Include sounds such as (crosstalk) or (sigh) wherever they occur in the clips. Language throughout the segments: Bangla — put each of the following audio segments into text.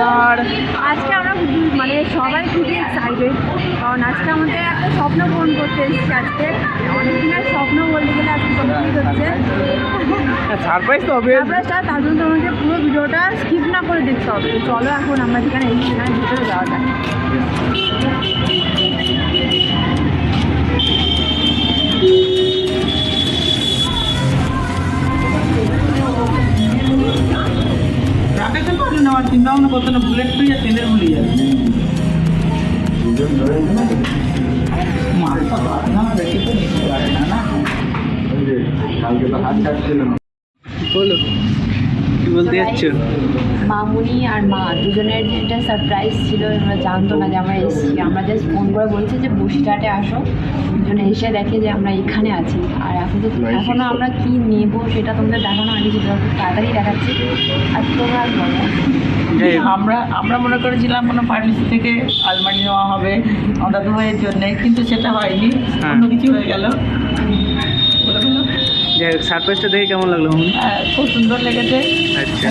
দাদার। আজকে আমরা মানে সবাই খুবই এক্সাইটেড কারণ আজকে আমাদের একটা স্বপ্ন পূরণ করতে এসেছি আজকে। অনেক দিনের স্বপ্ন বলতে গেলে আজকে কমপ্লিট হচ্ছে। সারপ্রাইজ তো হবে সারপ্রাইজটা তার জন্য তোমাকে পুরো ভিডিওটা স্কিপ না করে দেখতে হবে। চলো এখন আমরা যেখানে এসেছি সেখানে ভিতরে যাওয়া যাক। রাতে তো পারি না আমার চিন্তা ভাবনা করতে না বুলেট তুই আর তেলের ভুলে যাবে মাথা না রেখে তো না না কালকে তো হাত কাটছিল না। বলো। বলতে যাচ্ছ? মামুনি আর মা দুজনের এটা সারপ্রাইজ ছিল আমরা জানতো না যে আমরা এসেছি। আমরা জাস্ট ফোন করে বলছি যে বসিরহাটে আসো। দুজনে এসে দেখে যে আমরা এখানে আছি। আর এখন তো এখনও আমরা কি নেব সেটা তোমাদের দেখানো হয়নি খুব তাড়াতাড়ি দেখাচ্ছি। আর তোমরা আমরা আমরা মনে করেছিলাম কোনো ফার্মেসি থেকে আলমারি নেওয়া হবে। ভাইয়ের জন্য কিন্তু সেটা হয়নি। অন্য কিছু হয়ে গেল। যাই হোক সারপ্রাইজটা দেখে কেমন লাগল মামনি? হ্যাঁ, খুব সুন্দর লেগেছে। আচ্ছা।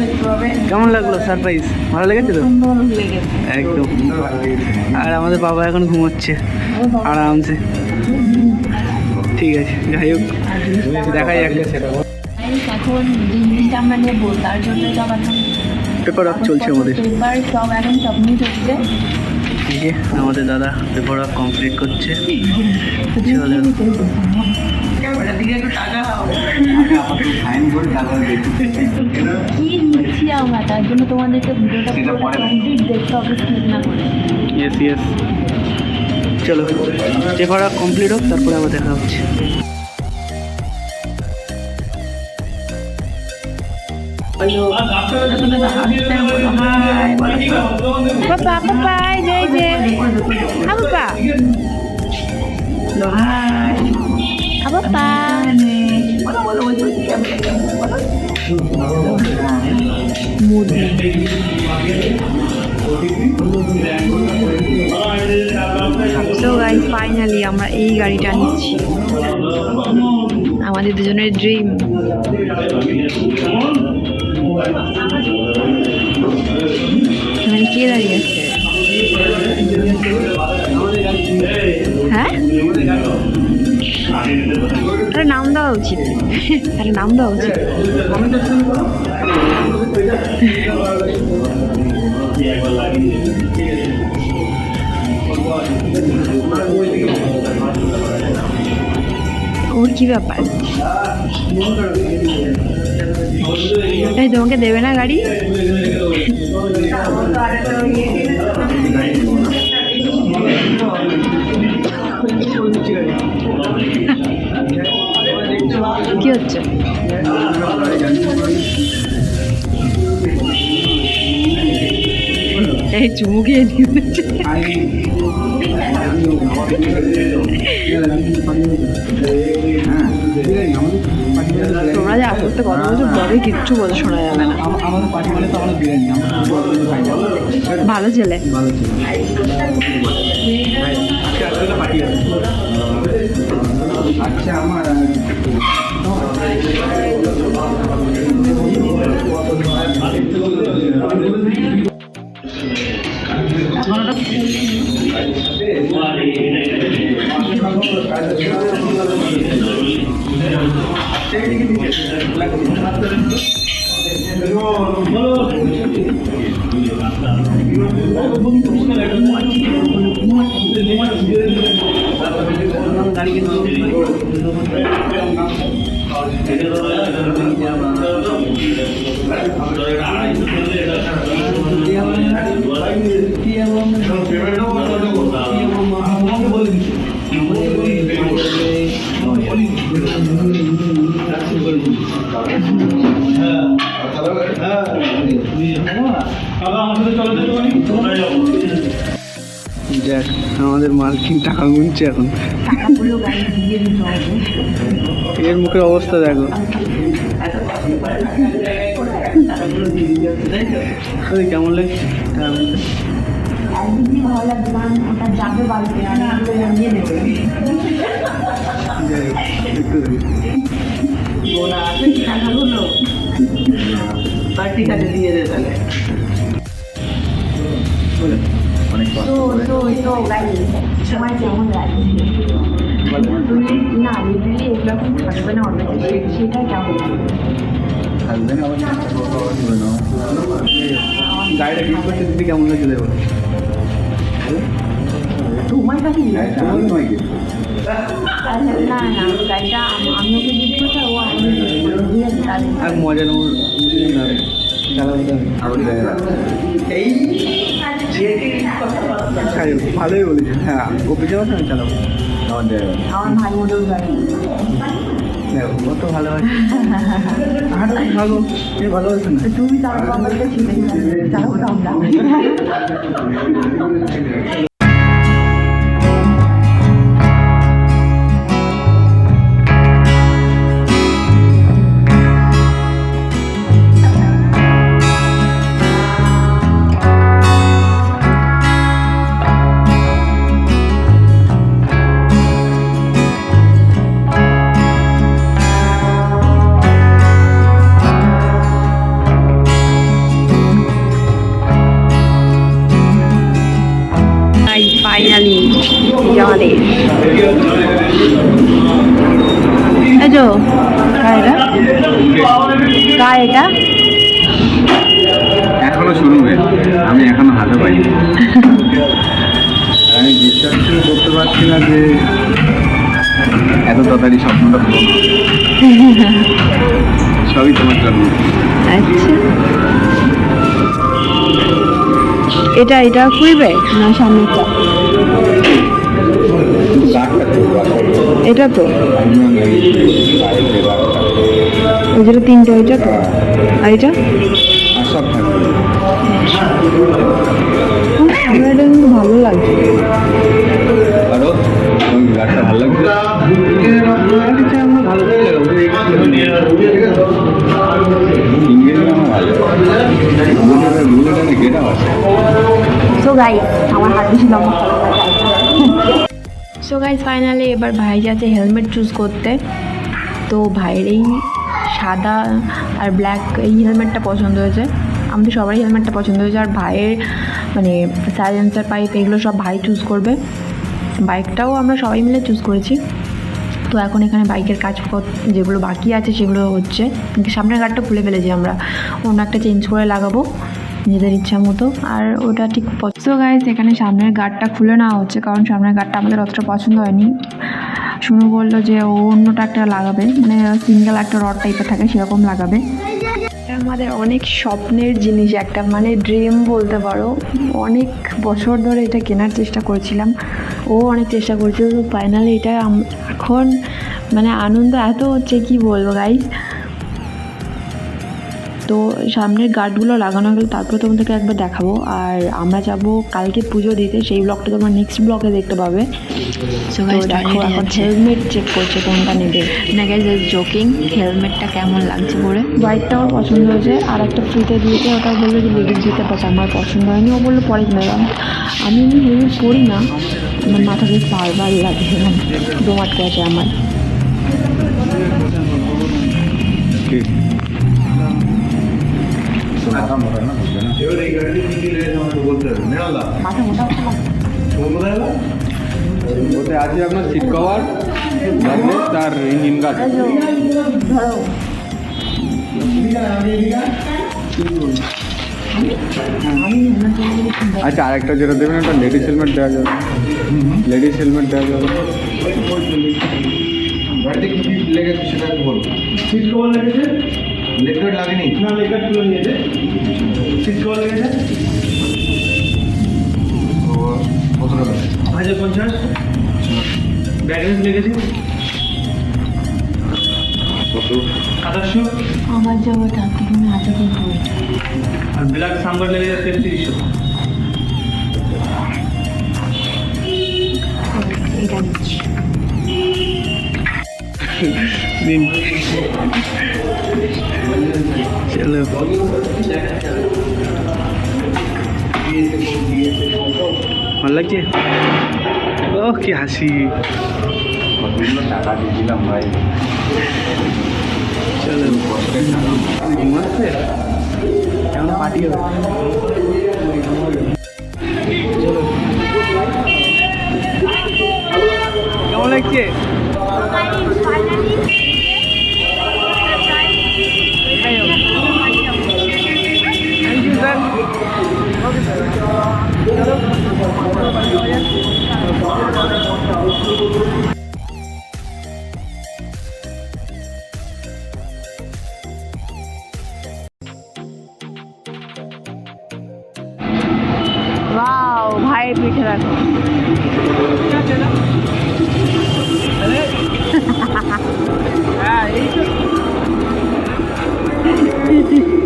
দেখতে পাবে। কেমন লাগল সারপ্রাইজ ভালো লেগেছে তো? একদম। আর আমাদের বাবা এখন ঘুমোচ্ছে আরামসে। ঠিক আছে যাই হোক। দেখা যাক এখন তার জন্য সব এখন পেপার ওয়ার্ক চলছে আমাদের। পেপার সব এখন সাবমিট হচ্ছে যে আমাদের দাদা ওয়ার্ক কমপ্লিট করছে। চলো দিকে পেপার কমপ্লিট হোক, তারপরে আবার দেখা হচ্ছে। Jai. Apa pa? Mood. So guys, finally আমরা এই গাড়িটা নিচ্ছি আমাদের দুজনের ড্রিম এখানে কে দাঁড়িয়ে আছে হ্যাঁ? নাম দেওয়া উচিত। আরে নাম দেওয়া উচিত। ওর কি ব্যাপার? তোমাকে দেবে না গাড়ি? এই চুমু দিয়েছে। তোমরা যে কিচ্ছু বলতে শোনা যাবে না। আমরা আমরা ভালো ছেলে ভালো ছিল পার্টি আছে আচ্ছা আমার যাক আমাদের মালকিন টাকা গুনছে এখন। এর মুখের অবস্থা দেখো। কেমন লাগছে? দেখি। ঠিক আছে দিয়ে দে তাহলে। অনেক তো তো সময় কেমন না লিটারালি এরকম থাকবে না অন্য সেটা কেমন করে দিদি কেমন লাগছে দেবো তোমার কাছে নয় কিন্তু না না গাড়িটা আম- আমি ওকে জিজ্ঞেস করতে ও আর মজা নেব এই ভালোই বলেছে হ্যাঁ পিছনে আমি চালাবো আমার ভাই মোটেও গাড়ি দেখো ও তো ভালোবাসে ভালো এ ভালোবাসে না তুমি তার বাবাকে এই তো এটা এখনও শুনবে আমি এখনও হাতে পাইনি। (laughs) আমি বিশ্বাস করতে পারছি না যে এত তাড়াতাড়ি স্বপ্নটা পূরণ। সবই তোমার জন্য। আচ্ছা। এটা এটা খুলবে না সামনেটা এটা তো? ওই তিনটে, ওইটা তো? আর এটা? সব আমার এটা কিন্তু ভালো লাগছে। সো গাইস আমার হাত বেশি লম্বা সো গাইজ ফাইনালি এবার ভাই যাচ্ছে হেলমেট চুজ করতে। তো ভাইয়ের এই সাদা আর ব্ল্যাক এই হেলমেটটা পছন্দ হয়েছে। আমাদের সবারই হেলমেটটা পছন্দ হয়েছে। আর ভাইয়ের মানে সাইলেন্সার পাইপ এগুলো সব ভাই চুজ করবে। বাইকটাও আমরা সবাই মিলে চুজ করেছি। তো এখন এখানে বাইকের কাজ যেগুলো বাকি আছে, সেগুলো হচ্ছে, সামনের গাড়িটা খুলে ফেলেছি আমরা। অন্য একটা চেঞ্জ করে লাগাবো। নিজেদের ইচ্ছা মতো। আর ওটা ঠিক পছন্দ গাইজ এখানে সামনের গার্ডটা খুলে নেওয়া হচ্ছে, কারণ সামনের গার্ডটা আমাদের অতটা পছন্দ হয়নি। শুনু বলল যে ও অন্যটা একটা লাগাবে মানে সিঙ্গেল একটা রড টাইপের থাকে, সেরকম লাগাবে। আমাদের অনেক স্বপ্নের জিনিস একটা মানে ড্রিম বলতে পারো। অনেক বছর ধরে এটা কেনার চেষ্টা করেছিলাম। ও অনেক চেষ্টা করেছিল ফাইনালি এটা এখন মানে আনন্দ এত হচ্ছে, কি বলব গাইজ তো সামনের গার্ডগুলো লাগানো গেলে তারপর তোমাদেরকে একবার দেখাবো। আর আমরা যাব কালকে পুজো দিতে সেই ব্লগটা তোমরা নেক্সট ব্লগে দেখতে পাবে। দেখো এখন হেলমেট চেক করছে কোনটা নেবে। না গাইজ জোকিং হেলমেটটা কেমন লাগছে পরে? বাইকটা আমার পছন্দ হয়েছে আর একটা ফ্রিতে দিয়েছে ওটা বলল যে লেডিস দিতে পারছে আমার পছন্দ হয়নি ও বলল পরে কিনে দাম আমি এমনি হেলমেট পরি না আমার মাথা বেশ বারবার লাগে দম আটকে আছে আমার। মাথা মোটা ওতে আছে আপনার সিট কভার তার ইঞ্জিন ধরো আচ্ছা আরেকটা যেটা দেবেন, ওটা লেডিস হেলমেট দেওয়া যাবে। লেডিস হেলমেট দেওয়া যাবে। সেটা একটু বলুন সিট কভার লেগেছে লেটওয়েট লাগেনি? না লেগার তুলে নিয়েছে। সিট কভার লেগেছে। তো কত টাকা? হাজার পঞ্চাশ। ব্যাগেজ লেগেছে। সাতাশশো আমার যাব তার থেকে হাজার আর ব্ল্যাক সাম্বার লেগেছে তেত্রিশশো এটা নিচ্ছি। (laughs) দিন চলো ভালো লাগছে? ও কি হাসি। চলো। ঘুমাচ্ছে এখন পার্টি হবে? কেমন লাগছে? ভাইয়ের পিঠে দেখো হ্যাঁ এই তো। (laughs)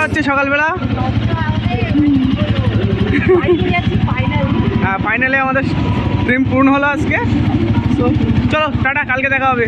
দেখা হচ্ছে সকালবেলা? হ্যাঁ ফাইনালে আমাদের ড্রিম পূর্ণ হলো আজকে। চলো, টাটা, কালকে দেখা হবে।